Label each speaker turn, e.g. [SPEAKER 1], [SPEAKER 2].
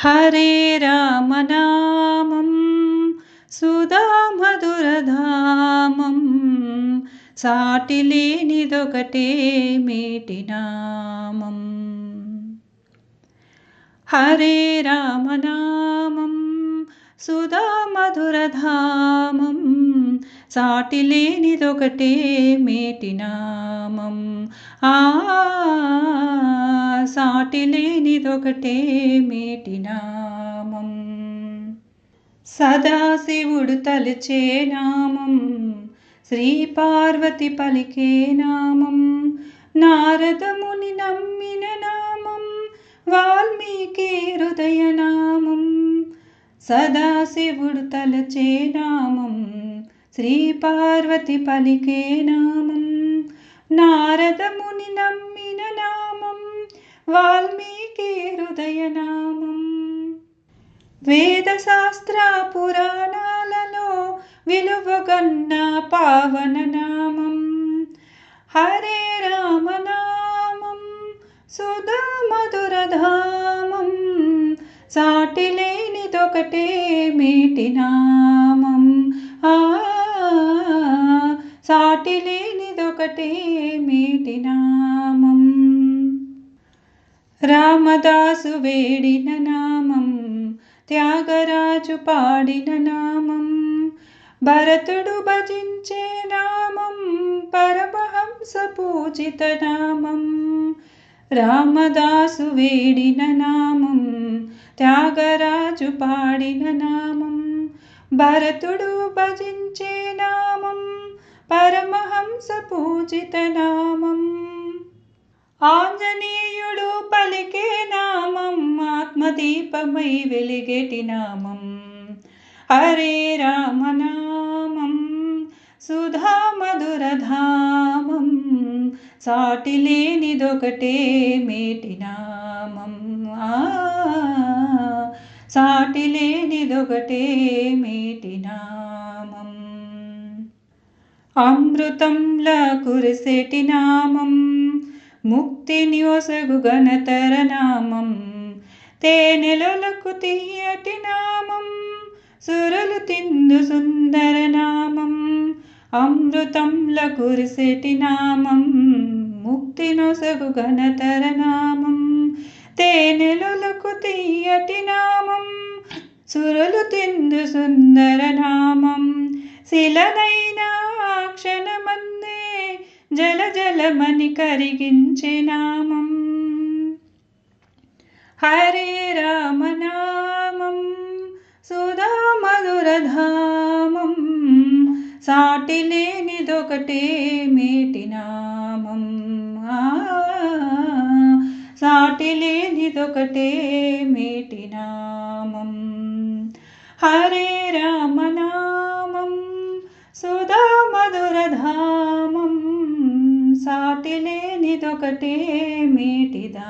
[SPEAKER 1] హరే రామనామం సుధామధురధామం సాటి లేనిదొకటే మేటి నామం. హరే రామనామం సుధామధురధామం సాటి లేనిదొకటే మేటి నామం. ఆ సాటి లేనిదొకటే నామం. సదాశివుడు తలిచే నామం. శ్రీ పార్వతి పలికే నామం. నారదముని నమ్మిన నామం. వాల్మీకి హృదయ నామం. సదాశివుడు తలచే నామం. శ్రీ పార్వతి పలికే నామం. నారదముని నమ్మిన నామం. వాల్మీకి హృదయ నామం వేద శాస్త్ర పురాణాలలో విలువగన్న పావన నామం హరే రామనామం సుధా మధురధామం సాటి లేనిదొకటే రామదాసు వేడిన నామం త్యాగరాజు పాడిన నామం భరతుడు భజించే నామం పరమహంస పూజిత నామం రామదాసు వేడిన నామం త్యాగరాజు పాడిన నామం భరతుడు భజించే నామం పరమహంస పూజిత నామం ఆంజనేయుడు పలికే నామం ఆత్మదీపమై వెలిగేటి నామం హరే రామనామం సుధా మధురధామం సాటి లేనిదొకటే మేటి నామం ఆ సాటి లేనిదొకటే మేటి నామం అమృతంలా కురిసేటి నామం ముక్తిని ఘనతర నామం. తేనెలకు తీయటి నామం. సురులు తిందు సుందర నామం. అమృతంల కురిసెటి నామం. ముక్తినొసగు ఘనతర నామం. తేనెలకు తీయటి నామం. సురులు తిందు సుందర నామం. శిలనైనా జల కరిగించినామం కరిగించే నామం. హరే రామనామం సుధా మధురధామం సాటి లేనిదొకటే మేటి నామం. ఆ సాటి లేనిదొకటే మేటి నామం. హరే రామనామం సుధా మధురధామం సాటి మేటిదా?